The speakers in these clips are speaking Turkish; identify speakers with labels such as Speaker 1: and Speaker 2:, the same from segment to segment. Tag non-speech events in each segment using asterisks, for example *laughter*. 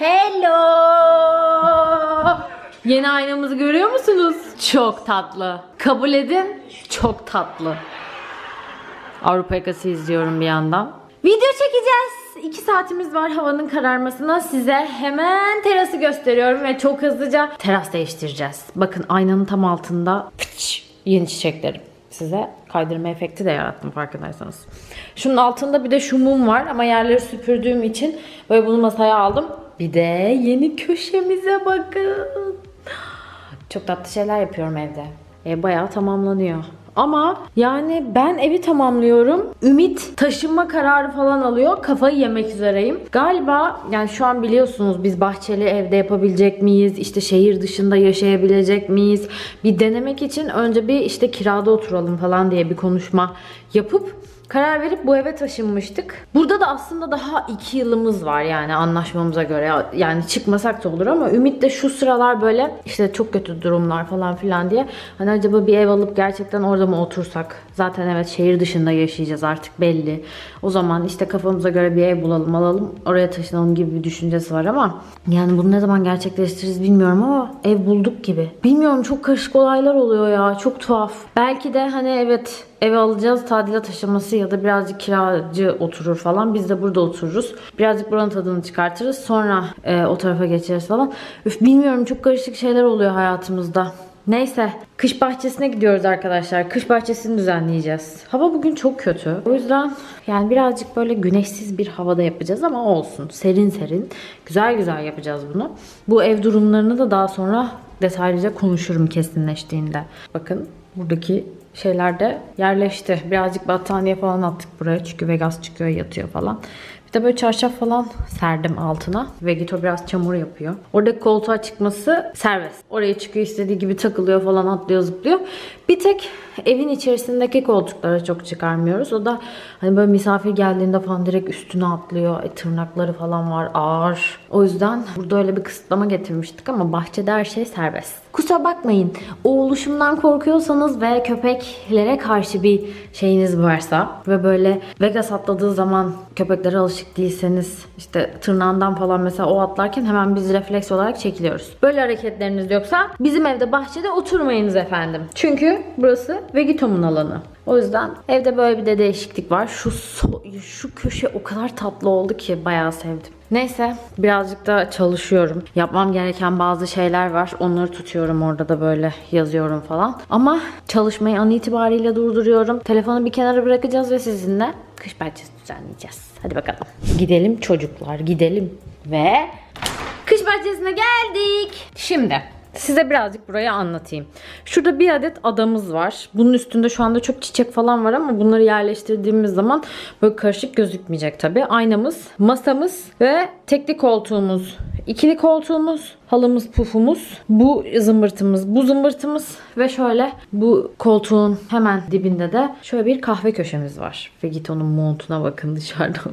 Speaker 1: Hello. Yeni aynamızı görüyor musunuz? Çok tatlı. Kabul edin. Çok tatlı. Avrupa Yakası izliyorum bir yandan. Video çekeceğiz. 2 saatimiz var havanın kararmasına. Size hemen terası gösteriyorum ve çok hızlıca teras değiştireceğiz. Bakın aynanın tam altında fıç, yeni çiçeklerim. Size kaydırma efekti de yarattım farkındaysanız. Şunun altında bir de şu mum var ama yerleri süpürdüğüm için böyle bunu masaya aldım. Bir de yeni köşemize bakın. Çok tatlı şeyler yapıyorum evde. Ev bayağı tamamlanıyor. Ama yani ben evi tamamlıyorum. Ümit taşınma kararı falan alıyor. Kafayı yemek üzereyim. Galiba yani şu an biliyorsunuz biz bahçeli evde yapabilecek miyiz? İşte şehir dışında yaşayabilecek miyiz? Bir denemek için önce bir işte kirada oturalım falan diye bir konuşma yapıp Karar verip bu eve taşınmıştık. Burada da aslında daha iki yılımız var yani anlaşmamıza göre. Yani çıkmasak da olur ama Ümit de şu sıralar böyle işte çok kötü durumlar falan filan diye. Hani acaba bir ev alıp gerçekten orada mı otursak? Zaten evet şehir dışında yaşayacağız artık belli. O zaman işte kafamıza göre bir ev bulalım alalım oraya taşınalım gibi bir düşüncesi var ama yani bunu ne zaman gerçekleştiririz bilmiyorum ama ev bulduk gibi. Bilmiyorum çok karışık olaylar oluyor ya çok tuhaf. Belki de hani evet eve alacağız tadilat aşaması ya da birazcık kiracı oturur falan. Biz de burada otururuz. Birazcık buranın tadını çıkartırız. Sonra e, o tarafa geçeriz falan. Üf bilmiyorum çok karışık şeyler oluyor hayatımızda. Neyse kış bahçesine gidiyoruz arkadaşlar. Kış bahçesini düzenleyeceğiz. Hava bugün çok kötü. O yüzden yani birazcık böyle güneşsiz bir havada yapacağız ama olsun. Serin serin. Güzel güzel yapacağız bunu. Bu ev durumlarını da daha sonra detaylıca konuşurum kesinleştiğinde. Bakın buradaki şeyler de yerleşti. Birazcık battaniye falan attık buraya. Çünkü Vegas çıkıyor yatıyor falan. Bir de böyle çarşaf falan serdim altına. Vegito biraz çamur yapıyor. Oradaki koltuğa çıkması serbest. Oraya çıkıyor istediği gibi takılıyor falan atlıyor zıplıyor. Bir tek evin içerisindeki koltuklara çok çıkarmıyoruz. O da hani böyle misafir geldiğinde falan direkt üstüne atlıyor. E, tırnakları falan var ağır. O yüzden burada öyle bir kısıtlama getirmiştik ama bahçede her şey serbest. Kusura bakmayın. O oluşumdan korkuyorsanız ve köpeklere karşı bir şeyiniz varsa ve böyle Vegas atladığı zaman köpeklere alışık değilseniz işte tırnağından falan mesela o atlarken hemen biz refleks olarak çekiliyoruz. Böyle hareketleriniz yoksa bizim evde bahçede oturmayınız efendim. Çünkü burası Vegito'nun alanı. O yüzden evde böyle bir de değişiklik var. Şu so- şu köşe o kadar tatlı oldu ki bayağı sevdim. Neyse birazcık da çalışıyorum. Yapmam gereken bazı şeyler var. Onları tutuyorum orada da böyle yazıyorum falan. Ama çalışmayı an itibariyle durduruyorum. Telefonu bir kenara bırakacağız ve sizinle kış bahçesi düzenleyeceğiz. Hadi bakalım. Gidelim çocuklar gidelim. Ve kış bahçesine geldik. Şimdi Size birazcık burayı anlatayım. Şurada bir adet adamız var. Bunun üstünde şu anda çok çiçek falan var ama bunları yerleştirdiğimiz zaman böyle karışık gözükmeyecek tabii. Aynamız, masamız ve tekli koltuğumuz, ikili koltuğumuz, halımız, pufumuz, bu zımbırtımız, bu zımbırtımız ve şöyle bu koltuğun hemen dibinde de şöyle bir kahve köşemiz var. Ve git onun montuna bakın dışarıdan.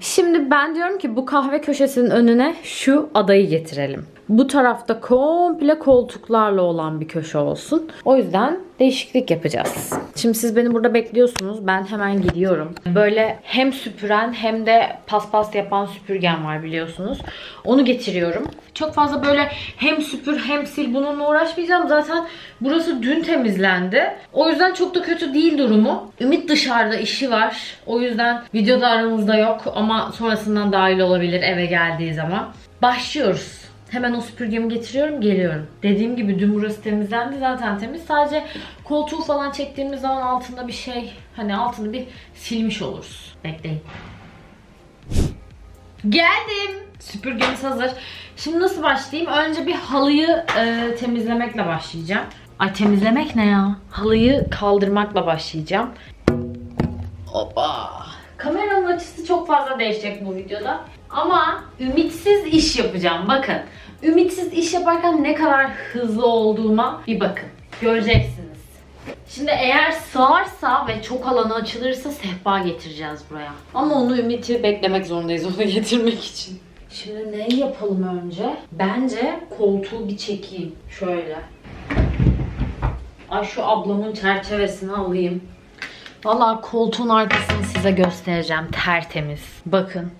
Speaker 1: Şimdi ben diyorum ki bu kahve köşesinin önüne şu adayı getirelim. Bu tarafta komple koltuklarla olan bir köşe olsun. O yüzden değişiklik yapacağız. Şimdi siz beni burada bekliyorsunuz. Ben hemen gidiyorum. Böyle hem süpüren hem de paspas yapan süpürgen var biliyorsunuz. Onu getiriyorum. Çok fazla böyle hem süpür hem sil bununla uğraşmayacağım. Zaten burası dün temizlendi. O yüzden çok da kötü değil durumu. Ümit dışarıda işi var. O yüzden videoda aramızda yok ama sonrasından dahil olabilir eve geldiği zaman. Başlıyoruz. Hemen o süpürgemi getiriyorum geliyorum. Dediğim gibi dün burası temizlendi zaten temiz. Sadece koltuğu falan çektiğimiz zaman altında bir şey hani altını bir silmiş oluruz. Bekleyin. Geldim. Süpürgemiz hazır. Şimdi nasıl başlayayım? Önce bir halıyı e, temizlemekle başlayacağım. Ay temizlemek ne ya? Halıyı kaldırmakla başlayacağım. Hoppa. Kameranın açısı çok fazla değişecek bu videoda. Ama ümitsiz iş yapacağım. Bakın. Ümitsiz iş yaparken ne kadar hızlı olduğuma bir bakın. Göreceksiniz. Şimdi eğer sığarsa ve çok alanı açılırsa sehpa getireceğiz buraya. Ama onu Ümit'i beklemek zorundayız onu *laughs* getirmek için. Şimdi ne yapalım önce? Bence koltuğu bir çekeyim. Şöyle. Ay şu ablamın çerçevesini alayım. Valla koltuğun arkasını size göstereceğim. Tertemiz. Bakın.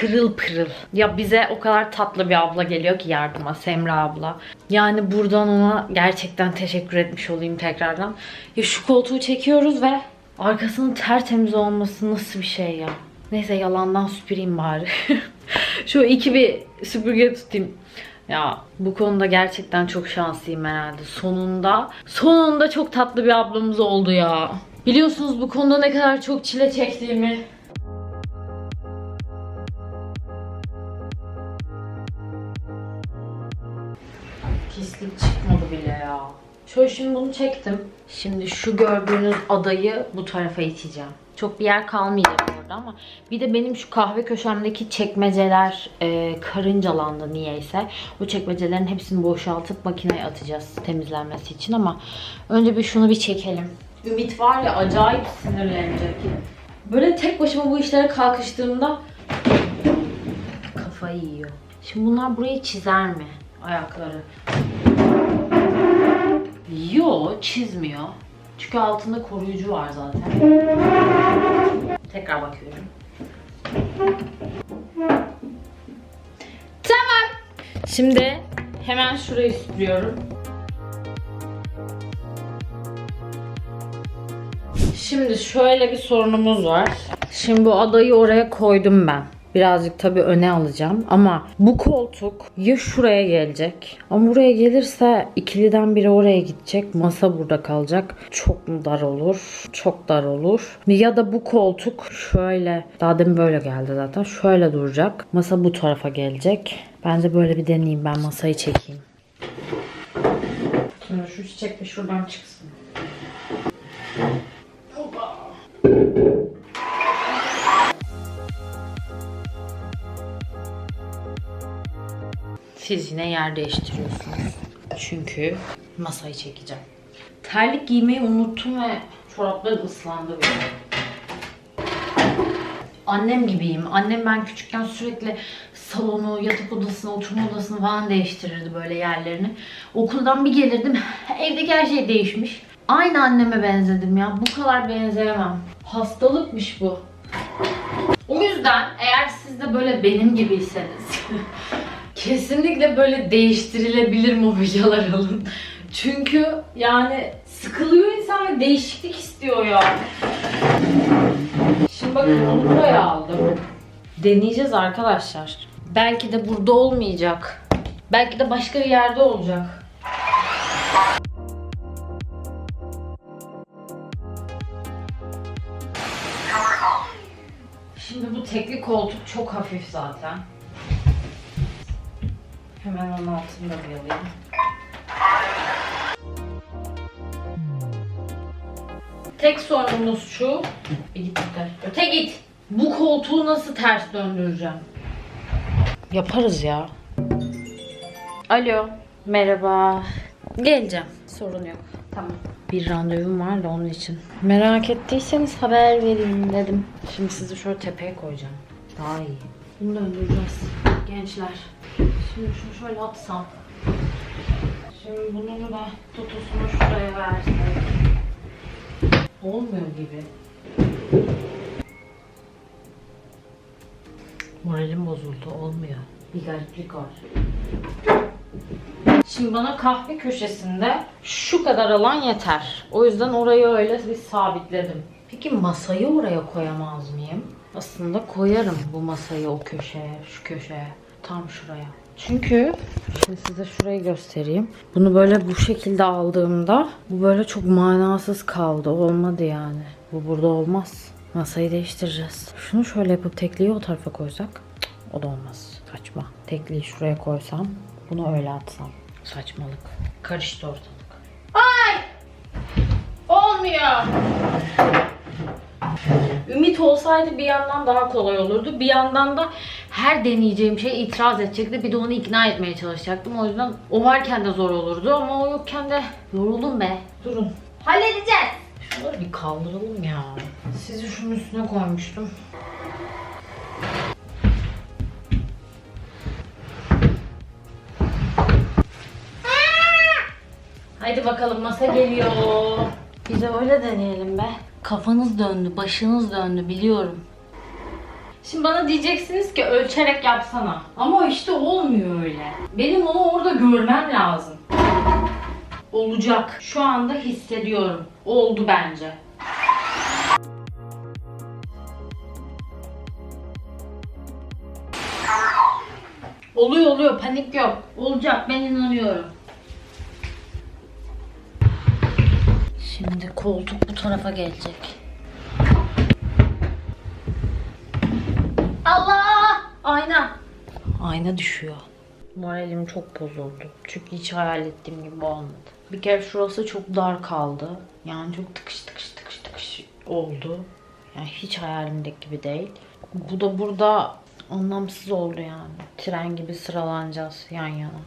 Speaker 1: Pırıl pırıl. Ya bize o kadar tatlı bir abla geliyor ki yardıma Semra abla. Yani buradan ona gerçekten teşekkür etmiş olayım tekrardan. Ya şu koltuğu çekiyoruz ve arkasının tertemiz olması nasıl bir şey ya. Neyse yalandan süpüreyim bari. *laughs* şu iki bir süpürge tutayım. Ya bu konuda gerçekten çok şanslıyım herhalde. Sonunda, sonunda çok tatlı bir ablamız oldu ya. Biliyorsunuz bu konuda ne kadar çok çile çektiğimi. Pislik çıkmadı bile ya. Şöyle şimdi bunu çektim. Şimdi şu gördüğünüz adayı bu tarafa iteceğim. Çok bir yer kalmayacak orada ama bir de benim şu kahve köşemdeki çekmeceler e, karıncalandı niyeyse. Bu çekmecelerin hepsini boşaltıp makineye atacağız temizlenmesi için ama önce bir şunu bir çekelim. Ümit var ya acayip sinirlenecek. Böyle tek başıma bu işlere kalkıştığımda kafayı yiyor. Şimdi bunlar burayı çizer mi? Ayakları. Yo çizmiyor. Çünkü altında koruyucu var zaten. Tekrar bakıyorum. Tamam. Şimdi hemen şurayı süpürüyorum. Şimdi şöyle bir sorunumuz var. Şimdi bu adayı oraya koydum ben. Birazcık tabii öne alacağım ama bu koltuk ya şuraya gelecek? Ama buraya gelirse ikiliden biri oraya gidecek masa burada kalacak. Çok mu dar olur? Çok dar olur. Ya da bu koltuk şöyle daha demin böyle geldi zaten şöyle duracak. Masa bu tarafa gelecek. Bence böyle bir deneyeyim ben masayı çekeyim. Şimdi şu çiçek de şuradan çıksın Siz yine yer değiştiriyorsunuz. Çünkü masayı çekeceğim. Terlik giymeyi unuttum ve çoraplarım ıslandı benim. Annem gibiyim. Annem ben küçükken sürekli salonu, yatak odasını, oturma odasını falan değiştirirdi böyle yerlerini. Okuldan bir gelirdim. Evdeki her şey değişmiş. Aynı anneme benzedim ya. Bu kadar benzeyemem. Hastalıkmış bu. O yüzden eğer siz de böyle benim gibiyseniz *laughs* kesinlikle böyle değiştirilebilir mobilyalar alın. Çünkü yani sıkılıyor insan ve değişiklik istiyor ya. Şimdi bakın onu buraya aldım. Deneyeceğiz arkadaşlar. Belki de burada olmayacak. Belki de başka bir yerde olacak. Şimdi bu tekli koltuk çok hafif zaten. Hemen onun altını da bir alayım. Tek sorunumuz şu. Bir git öte. Öte git. Bu koltuğu nasıl ters döndüreceğim? Yaparız ya. Alo. Merhaba. Geleceğim. Sorun yok. Tamam. Bir randevum var da onun için. Merak ettiyseniz haber vereyim dedim. Şimdi sizi şöyle tepeye koyacağım. Daha iyi. Bunu döndüreceğiz. Gençler. Şimdi şunu şöyle atsam. Şimdi bunun da tutusunu şuraya versek. Olmuyor gibi. Moralim bozuldu. Olmuyor. Bir gariplik var. Şimdi bana kahve köşesinde şu kadar alan yeter. O yüzden orayı öyle bir sabitledim. Peki masayı oraya koyamaz mıyım? Aslında koyarım bu masayı o köşeye, şu köşeye. Tam şuraya. Çünkü şimdi size şurayı göstereyim. Bunu böyle bu şekilde aldığımda bu böyle çok manasız kaldı. Olmadı yani. Bu burada olmaz. Masayı değiştireceğiz. Şunu şöyle yapıp tekliği o tarafa koysak o da olmaz. Saçma. Tekliği şuraya koysam bunu öyle atsam. Saçmalık. Karıştı ortalık. Ay! Olmuyor. Ümit olsaydı bir yandan daha kolay olurdu. Bir yandan da her deneyeceğim şeye itiraz edecekti. Bir de onu ikna etmeye çalışacaktım. O yüzden o varken de zor olurdu ama o yokken de yoruldum be. Durun. Halledeceğiz. Şunları bir kaldıralım ya. Sizi şunun üstüne koymuştum. Haydi bakalım masa geliyor. Biz de öyle deneyelim be. Kafanız döndü, başınız döndü biliyorum. Şimdi bana diyeceksiniz ki ölçerek yapsana. Ama işte olmuyor öyle. Benim onu orada görmem lazım. Olacak. Şu anda hissediyorum. Oldu bence. Oluyor oluyor panik yok. Olacak ben inanıyorum. Şimdi koltuk bu tarafa gelecek. Allah! Ayna. Ayna düşüyor. Moralim çok bozuldu. Çünkü hiç hayal ettiğim gibi olmadı. Bir kere şurası çok dar kaldı. Yani çok tıkış tıkış tıkış tıkış oldu. Yani hiç hayalimdeki gibi değil. Bu da burada anlamsız oldu yani. Tren gibi sıralanacağız yan yana.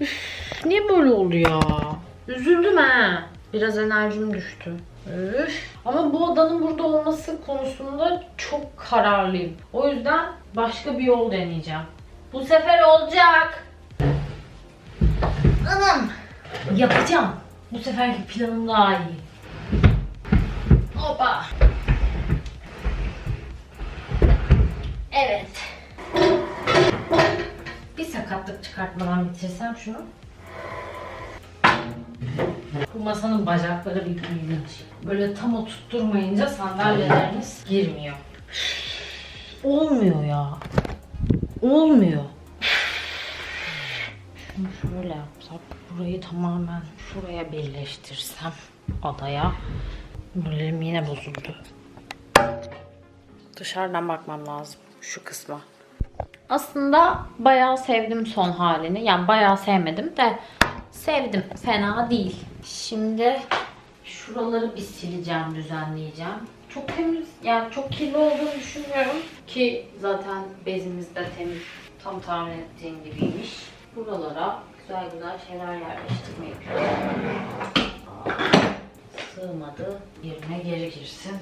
Speaker 1: Üf, niye böyle oldu ya? Üzüldüm ha. Biraz enerjim düştü. Üf. Ama bu odanın burada olması konusunda çok kararlıyım. O yüzden başka bir yol deneyeceğim. Bu sefer olacak. Anam. Yapacağım. Bu seferki planım daha iyi. Hoppa. Evet. Bir sakatlık çıkartmadan bitirsem şunu. Bu masanın bacakları bir ilginç. Böyle tam oturtturmayınca sandalyeleriniz girmiyor. Olmuyor ya. Olmuyor. Şunu şöyle yapsak, burayı tamamen şuraya birleştirsem adaya. Moralim yine bozuldu. Dışarıdan bakmam lazım şu kısma. Aslında bayağı sevdim son halini. Yani bayağı sevmedim de sevdim. Fena değil. Şimdi şuraları bir sileceğim, düzenleyeceğim. Çok temiz, yani çok kirli olduğunu düşünmüyorum. Ki zaten bezimiz de temiz. Tam tahmin ettiğim gibiymiş. Buralara güzel güzel şeyler yerleştirmeyi. Sığmadı. Yerine geri girsin.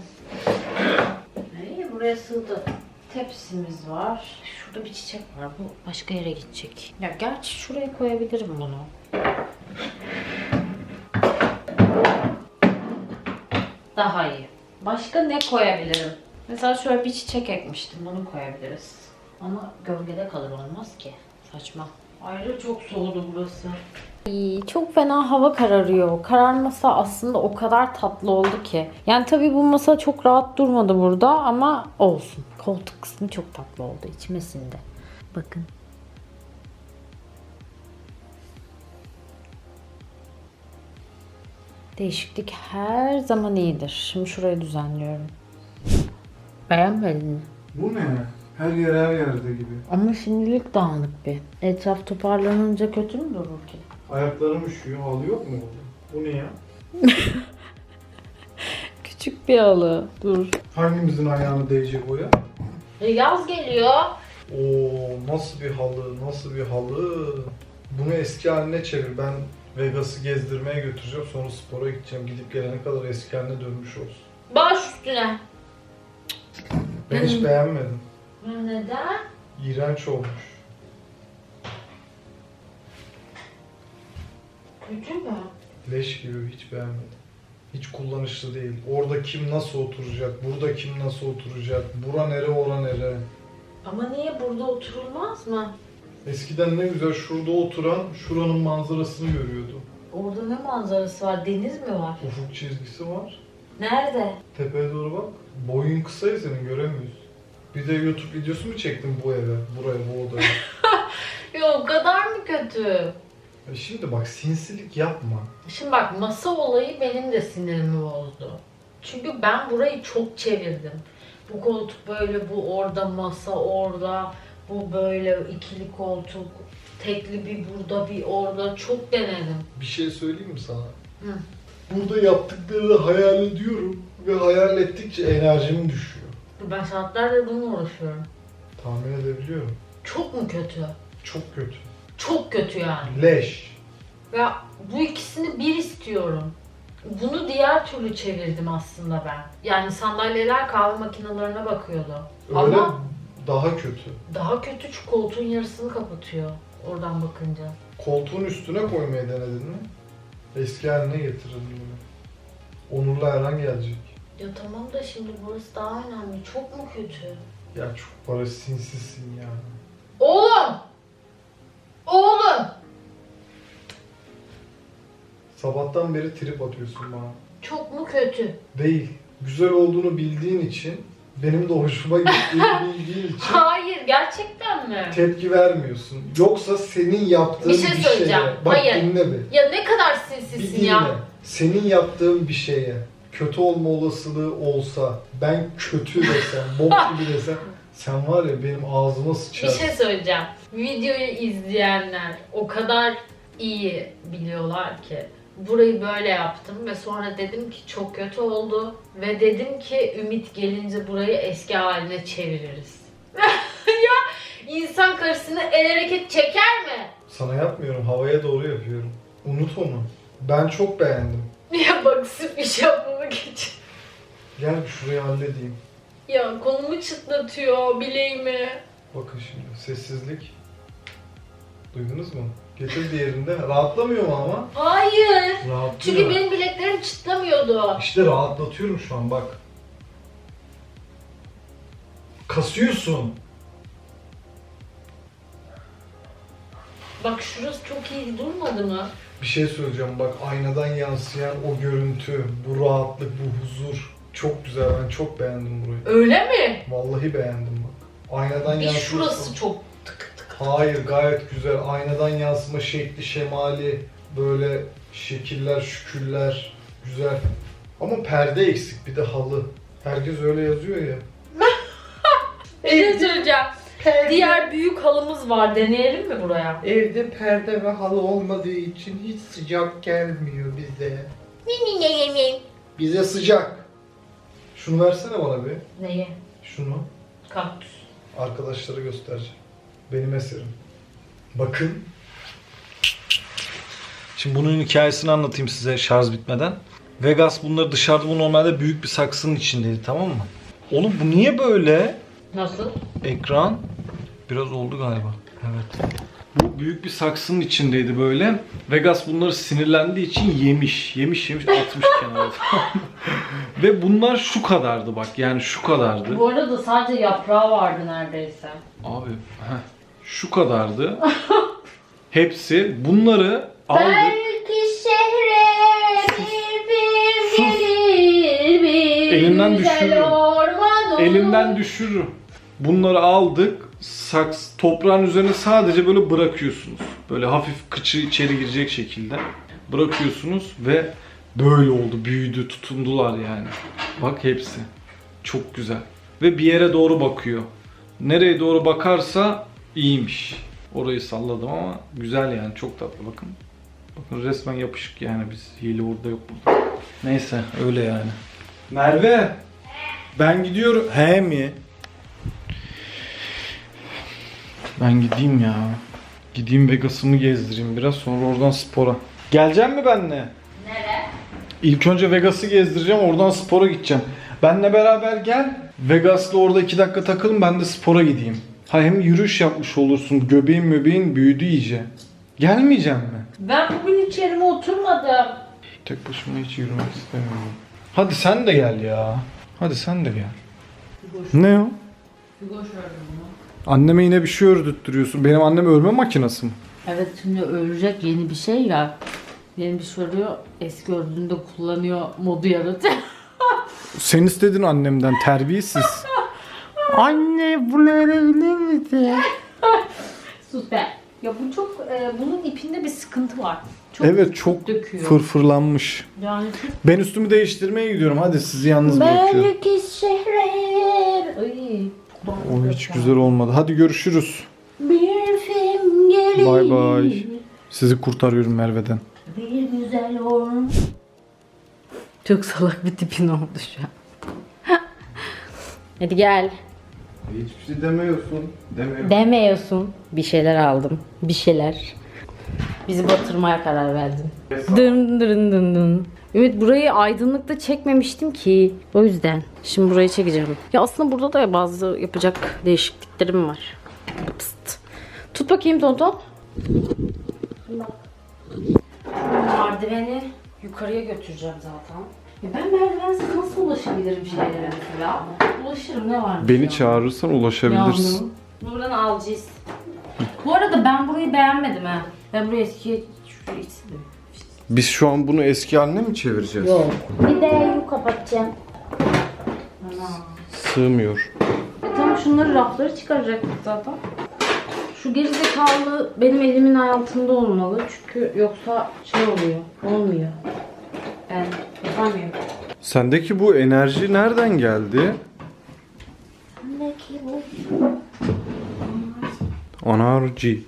Speaker 1: İyi buraya sığdı. Tepsimiz var. Şurada bir çiçek var. Bu başka yere gidecek. Ya gerçi şuraya koyabilirim bunu. Daha iyi. Başka ne koyabilirim? Mesela şöyle bir çiçek ekmiştim. Bunu koyabiliriz. Ama gölgede kalır olmaz ki. Saçma. Ayrıca çok soğudu burası. Çok fena hava kararıyor. Kararmasa aslında o kadar tatlı oldu ki. Yani tabii bu masa çok rahat durmadı burada ama olsun. Koltuk kısmı çok tatlı oldu. İçime sindi. Bakın. Değişiklik her zaman iyidir. Şimdi şurayı düzenliyorum. Beğenmedin mi?
Speaker 2: Bu ne? Her yer her yerde gibi.
Speaker 1: Ama şimdilik dağınık bir. Etraf toparlanınca kötü mü durur ki?
Speaker 2: Ayaklarım üşüyor. Halı yok mu orada? Bu ne ya? *laughs*
Speaker 1: Küçük bir halı. Dur.
Speaker 2: Hangimizin ayağına değecek o ya?
Speaker 1: E, Yaz geliyor.
Speaker 2: Oo nasıl bir halı, nasıl bir halı. Bunu eski haline çevir. Ben Vegas'ı gezdirmeye götüreceğim. Sonra spora gideceğim. Gidip gelene kadar eski haline dönmüş olsun.
Speaker 1: Baş üstüne.
Speaker 2: Ben hiç
Speaker 1: Hmm.
Speaker 2: beğenmedim.
Speaker 1: Neden?
Speaker 2: İğrenç olmuş.
Speaker 1: Kötü mü?
Speaker 2: Leş gibi hiç beğenmedim. Hiç kullanışlı değil. Orada kim nasıl oturacak? Burada kim nasıl oturacak? Bura nere, ora nere?
Speaker 1: Ama niye burada oturulmaz mı?
Speaker 2: Eskiden ne güzel şurada oturan şuranın manzarasını görüyordu.
Speaker 1: Orada ne manzarası var? Deniz mi var?
Speaker 2: Ufuk çizgisi var.
Speaker 1: Nerede?
Speaker 2: Tepeye doğru bak. Boyun kısa ya senin göremiyorsun. Bir de YouTube videosu mu çektin bu eve, buraya, bu odaya? *laughs*
Speaker 1: Yok o kadar mı kötü?
Speaker 2: Şimdi bak sinsilik yapma.
Speaker 1: Şimdi bak masa olayı benim de sinirimi bozdu. Çünkü ben burayı çok çevirdim. Bu koltuk böyle, bu orada, masa orada, bu böyle ikili koltuk, tekli bir burada bir orada çok denedim.
Speaker 2: Bir şey söyleyeyim mi sana?
Speaker 1: Hı.
Speaker 2: Burada yaptıklarını hayal ediyorum ve hayal ettikçe enerjim düşüyor.
Speaker 1: Ben saatlerdir bununla uğraşıyorum.
Speaker 2: Tahmin edebiliyorum.
Speaker 1: Çok mu kötü?
Speaker 2: Çok kötü.
Speaker 1: Çok kötü yani.
Speaker 2: Leş.
Speaker 1: Ya bu ikisini bir istiyorum. Bunu diğer türlü çevirdim aslında ben. Yani sandalyeler kahve makinelerine bakıyordu.
Speaker 2: Öyle
Speaker 1: Ama
Speaker 2: daha kötü.
Speaker 1: daha kötü çünkü koltuğun yarısını kapatıyor oradan bakınca.
Speaker 2: Koltuğun üstüne koymayı denedin mi? Eski haline getirelim bunu. Onurlu Erhan gelecek.
Speaker 1: Ya tamam da şimdi burası daha önemli. Çok mu kötü?
Speaker 2: Ya çok para sinsisin ya.
Speaker 1: Oğlum! Oğlum!
Speaker 2: Sabahtan beri trip atıyorsun bana.
Speaker 1: Çok mu kötü?
Speaker 2: Değil. Güzel olduğunu bildiğin için, benim de hoşuma gittiğini *laughs* bildiğin için
Speaker 1: Hayır, gerçekten mi?
Speaker 2: tepki vermiyorsun. Yoksa senin yaptığın
Speaker 1: Bir
Speaker 2: bir,
Speaker 1: şey
Speaker 2: şeye,
Speaker 1: söyleyeceğim.
Speaker 2: bak
Speaker 1: Hayır.
Speaker 2: dinle bir.
Speaker 1: Ya ne kadar
Speaker 2: Bir
Speaker 1: sinsisin
Speaker 2: dinle.
Speaker 1: ya.
Speaker 2: Senin yaptığın bir şeye kötü olma olasılığı olsa, ben kötü desem, bok *laughs* gibi desem, sen var ya benim ağzıma
Speaker 1: Bir
Speaker 2: sıçarsın.
Speaker 1: şey söyleyeceğim. Videoyu izleyenler o kadar iyi biliyorlar ki. Burayı böyle yaptım ve sonra dedim ki çok kötü oldu. Ve dedim ki Ümit gelince burayı eski haline çeviririz. *laughs* ya insan karşısına el hareket çeker mi?
Speaker 2: Sana yapmıyorum, havaya doğru yapıyorum. Unut onu. Ben çok beğendim. *laughs*
Speaker 1: Ya bak sırf iş yapmamak için.
Speaker 2: Gel bir şurayı halledeyim.
Speaker 1: Ya kolumu çıtlatıyor bileğimi.
Speaker 2: Bakın şimdi sessizlik. Duydunuz mu? Getir diğerinde. Rahatlamıyor mu ama?
Speaker 1: Hayır.
Speaker 2: Rahatlıyor.
Speaker 1: Çünkü benim bileklerim çıtlamıyordu.
Speaker 2: İşte rahatlatıyorum şu an bak. Kasıyorsun.
Speaker 1: Bak şurası çok iyi durmadı mı?
Speaker 2: Bir şey söyleyeceğim bak aynadan yansıyan o görüntü, bu rahatlık, bu huzur çok güzel. Ben çok beğendim burayı.
Speaker 1: Öyle mi?
Speaker 2: Vallahi beğendim bak. Aynadan
Speaker 1: Bir
Speaker 2: yansıyan.
Speaker 1: şurası çok tık tık.
Speaker 2: Hayır gayet güzel. Aynadan yansıma şekli, şemali, böyle şekiller, şükürler. Güzel. Ama perde eksik bir de halı. Herkes öyle yazıyor ya. *laughs*
Speaker 1: Şey söyleyeceğim. Diğer büyük halımız var. Deneyelim mi buraya?
Speaker 3: Evde perde ve halı olmadığı için hiç sıcak gelmiyor bize.
Speaker 2: Bize sıcak. Şunu versene bana bir.
Speaker 1: Neyi?
Speaker 2: Şunu.
Speaker 1: Kaktüs.
Speaker 2: Arkadaşlara göstereceğim. Benim eserim. Bakın. Şimdi bunun hikayesini anlatayım size şarj bitmeden. Vegas bunları dışarıda bu normalde büyük bir saksının içindeydi tamam mı? Oğlum bu niye böyle?
Speaker 1: Nasıl?
Speaker 2: Ekran biraz oldu galiba. Evet. Bu büyük bir saksının içindeydi böyle. Vegas bunları sinirlendiği için yemiş. Yemiş yemiş atmış *laughs* kenara. Ve bunlar şu kadardı bak yani şu kadardı.
Speaker 1: Bu arada sadece yaprağı vardı neredeyse.
Speaker 2: Abi heh, şu kadardı. *laughs* Hepsi bunları aldık.
Speaker 1: Belki şehre bir bir
Speaker 2: Sus.
Speaker 1: gelir bir
Speaker 2: Elimden
Speaker 1: güzel
Speaker 2: düşürürüm.
Speaker 1: orman olur.
Speaker 2: Elimden düşürürüm. Bunları aldık. Saks toprağın üzerine sadece böyle bırakıyorsunuz. Böyle hafif kıçı içeri girecek şekilde bırakıyorsunuz ve böyle oldu. Büyüdü, tutundular yani. Bak hepsi. Çok güzel. Ve bir yere doğru bakıyor. Nereye doğru bakarsa iyiymiş. Orayı salladım ama güzel yani çok tatlı bakın. Bakın resmen yapışık yani biz hile orada yok burada. Neyse öyle yani. Merve ben gidiyorum. He mi? Ben gideyim ya. Gideyim Vegas'ımı gezdireyim biraz sonra oradan spora. Gelecek mi benle?
Speaker 1: Nere?
Speaker 2: İlk önce Vegas'ı gezdireceğim oradan spora gideceğim. Benle beraber gel. Vegas'la orada iki dakika takılın ben de spora gideyim. Ha hem yürüyüş yapmış olursun. Göbeğin möbeğin büyüdü iyice. Gelmeyeceğim mi?
Speaker 1: Ben bugün hiç yerime oturmadım.
Speaker 2: Tek başıma hiç yürümek istemiyorum. Hadi sen de gel ya. Hadi sen de gel. Ne o? Anneme yine bir şey ördüttürüyorsun. Benim annem örme makinesi mi?
Speaker 1: Evet şimdi örecek yeni bir şey ya. Yeni bir şey örüyor. Eski ördüğünde kullanıyor modu yaratıyor. *laughs*
Speaker 2: Sen istedin annemden terbiyesiz. *laughs* Anne bunu örebilir misin?
Speaker 1: Sus be. Ya bu çok, e, bunun ipinde bir sıkıntı var. Çok
Speaker 2: Evet çok
Speaker 1: döküyor.
Speaker 2: fırfırlanmış.
Speaker 1: Yani çok
Speaker 2: Ben üstümü değiştirmeye gidiyorum. Hadi sizi yalnız bırakıyorum.
Speaker 1: Belki şehre. Ay.
Speaker 2: O hiç güzel olmadı. Hadi görüşürüz.
Speaker 1: Bir film gelir.
Speaker 2: Bay bay. Sizi kurtarıyorum Merve'den.
Speaker 1: Bir güzel orman. Çok salak bir tipin oldu şu an. Hadi gel.
Speaker 3: Hiçbir şey demiyorsun. Demiyorum.
Speaker 1: Demiyorsun. Bir şeyler aldım. Bir şeyler. Bizi batırmaya karar verdin. Dın dın dın dın. Ümit burayı aydınlıkta çekmemiştim ki. O yüzden. Şimdi burayı çekeceğim. Ya aslında burada da bazı yapacak değişikliklerim var. Pıst. Tut bakayım tonton. Merdiveni yukarıya götüreceğim zaten. Ya ben merdivensiz nasıl ulaşabilirim şeylere mesela? Ulaşırım ne var?
Speaker 2: Beni çağırırsan ulaşabilirsin.
Speaker 1: Yağmur. Buradan alacağız. Bu arada ben burayı beğenmedim ha. Ben burayı eskiye istedim.
Speaker 2: Biz şu an bunu eski haline mi çevireceğiz?
Speaker 1: Yok. Bir de yu kapatacağım.
Speaker 2: Sığmıyor.
Speaker 1: E tamam şunları rafları çıkaracaktık zaten. Şu gerizekalı benim elimin altında olmalı. Çünkü yoksa şey oluyor. Olmuyor. Ben yapamıyorum.
Speaker 2: Sendeki bu enerji nereden geldi?
Speaker 1: Peki bu.
Speaker 2: Enerji.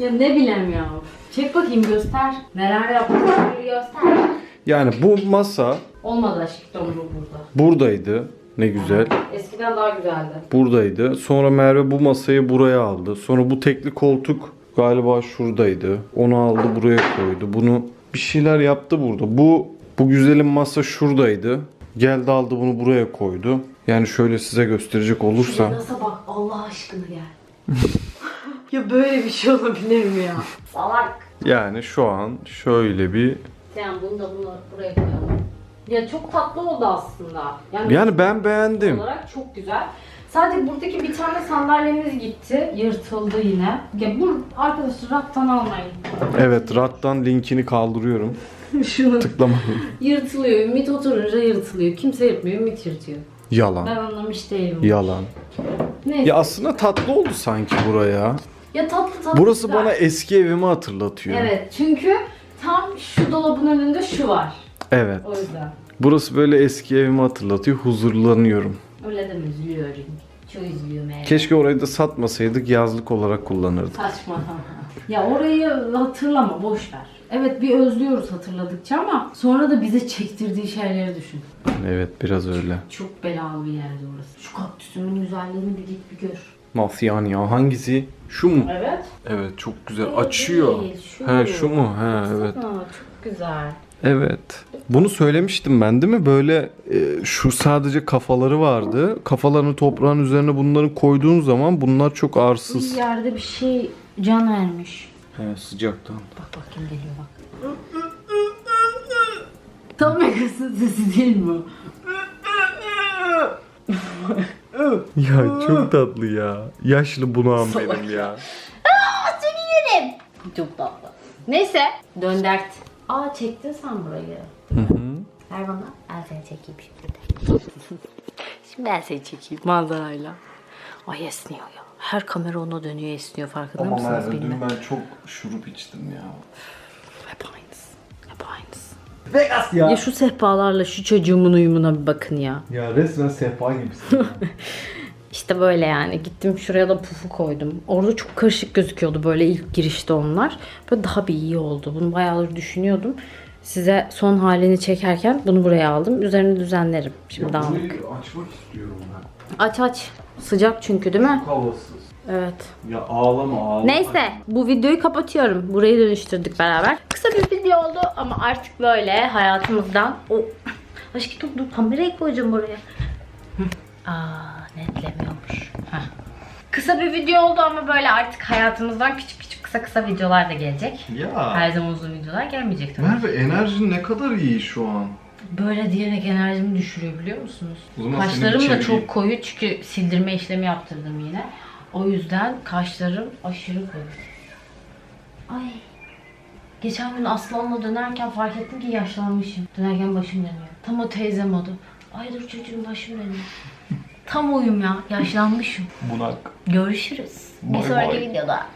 Speaker 1: Ya ne bileyim ya. Çek bakayım göster. Neler yaptığını göster.
Speaker 2: Yani bu masa
Speaker 1: Olmadı aşkım bu burada.
Speaker 2: buradaydı. Ne güzel.
Speaker 1: Eskiden daha güzeldi.
Speaker 2: Buradaydı. Sonra Merve bu masayı buraya aldı. Sonra bu tekli koltuk galiba şuradaydı. Onu aldı buraya koydu. Bunu bir şeyler yaptı burada. Bu bu güzelim masa şuradaydı. Geldi aldı bunu buraya koydu. Yani şöyle size gösterecek olursam.
Speaker 1: Nasıl bak Allah aşkına gel. *laughs* ya böyle bir şey olabilir mi ya? Salak.
Speaker 2: Yani şu an şöyle bir
Speaker 1: Sen bunu da bunu buraya koyalım. Ya çok tatlı oldu aslında. Yani,
Speaker 2: yani ben beğendim.
Speaker 1: olarak çok güzel. Sadece buradaki bir tane sandalyemiz gitti. Yırtıldı yine. Ya bu arkadaşlar rattan almayın.
Speaker 2: Evet rattan linkini kaldırıyorum. *laughs*
Speaker 1: Şunu
Speaker 2: Tıklamayın.
Speaker 1: yırtılıyor. Ümit oturunca yırtılıyor. Kimse yırtmıyor. Ümit yırtıyor. Ben
Speaker 2: Yalan.
Speaker 1: anlamış değilim.
Speaker 2: Yalan.
Speaker 1: Neyse.
Speaker 2: Ya aslında tatlı oldu sanki buraya.
Speaker 1: Ya tatlı tatlı
Speaker 2: Burası
Speaker 1: güzel.
Speaker 2: bana eski evimi hatırlatıyor.
Speaker 1: Evet çünkü tam şu dolabın önünde şu var.
Speaker 2: Evet.
Speaker 1: O yüzden.
Speaker 2: Burası böyle eski evimi hatırlatıyor. Huzurlanıyorum.
Speaker 1: Öyle de üzülüyorum. Çok üzülüyorum yani.
Speaker 2: Keşke orayı da satmasaydık yazlık olarak kullanırdık.
Speaker 1: Saçma. ya orayı hatırlama boş ver. Evet bir özlüyoruz hatırladıkça ama sonra da bize çektirdiği şeyleri düşün.
Speaker 2: Evet biraz öyle.
Speaker 1: Çok belalı bir yerdi orası. Şu kaktüsümün güzelliğini bir git bir gör.
Speaker 2: Yani ya? Hangisi? Şu mu?
Speaker 1: Evet.
Speaker 2: Evet çok güzel.
Speaker 1: Öyle
Speaker 2: Açıyor.
Speaker 1: değil, şu.
Speaker 2: He şu mu? He evet.
Speaker 1: Çok güzel.
Speaker 2: Evet. Bunu söylemiştim ben değil mi? Böyle e, şu sadece kafaları vardı. Kafalarını toprağın üzerine bunları koyduğun zaman bunlar çok
Speaker 1: Bir
Speaker 2: arsız.
Speaker 1: yerde bir şey can vermiş.
Speaker 2: He sıcaktan.
Speaker 1: Bak bak kim geliyor bak. Tam Megas'ın sesi değil mi? *laughs* *laughs*
Speaker 2: Ya çok tatlı ya. Yaşlı bunağım benim ya.
Speaker 1: Çok tatlı. Neyse. Döndert. Aa çektin sen burayı. Ver bana. Ben seni çekeyim şimdi. *laughs* şimdi ben seni çekeyim manzarayla. Ay esniyor ya. Her kamera ona dönüyor esniyor farkında mısınız bilmem.
Speaker 2: ben çok şurup içtim ya.
Speaker 1: Hep aynısı.
Speaker 2: Vegas ya.
Speaker 1: Ya şu sehpalarla şu çocuğumun uyumuna bir bakın ya.
Speaker 2: Ya resmen sehpa gibisin. *laughs*
Speaker 1: İşte böyle yani. Gittim şuraya da pufu koydum. Orada çok karışık gözüküyordu böyle ilk girişte onlar. Böyle daha bir iyi oldu. Bunu bayağıdır düşünüyordum. Size son halini çekerken bunu buraya aldım. Üzerini düzenlerim. Şimdi dağınık.
Speaker 2: açmak istiyorum ben.
Speaker 1: Aç aç. Sıcak çünkü değil mi?
Speaker 2: Havasız.
Speaker 1: Evet.
Speaker 2: Ya ağlama ağlama.
Speaker 1: Neyse bu videoyu kapatıyorum. Burayı dönüştürdük beraber. Kısa bir video oldu ama artık böyle hayatımızdan... O... Aşkım dur, dur kamerayı koyacağım oraya. Hı. Aa netlemiyormuş. Heh. Kısa bir video oldu ama böyle artık hayatımızdan küçük küçük kısa kısa videolar da gelecek.
Speaker 2: Ya.
Speaker 1: Her zaman uzun videolar gelmeyecek tabii.
Speaker 2: Merve enerjin ne kadar iyi şu an.
Speaker 1: Böyle diyerek enerjimi düşürüyor biliyor musunuz?
Speaker 2: O zaman seni
Speaker 1: Kaşlarım da çok koyu çünkü sildirme işlemi yaptırdım yine. O yüzden kaşlarım aşırı koyu. Ay. Geçen gün Aslan'la dönerken fark ettim ki yaşlanmışım. Dönerken başım dönüyor. Tam o teyze modu. Ay dur çocuğum başım dönüyor. Tam oyum ya. Yaşlanmışım.
Speaker 2: Bunak.
Speaker 1: Görüşürüz. Bir
Speaker 2: Bay
Speaker 1: sonraki
Speaker 2: bay.
Speaker 1: videoda.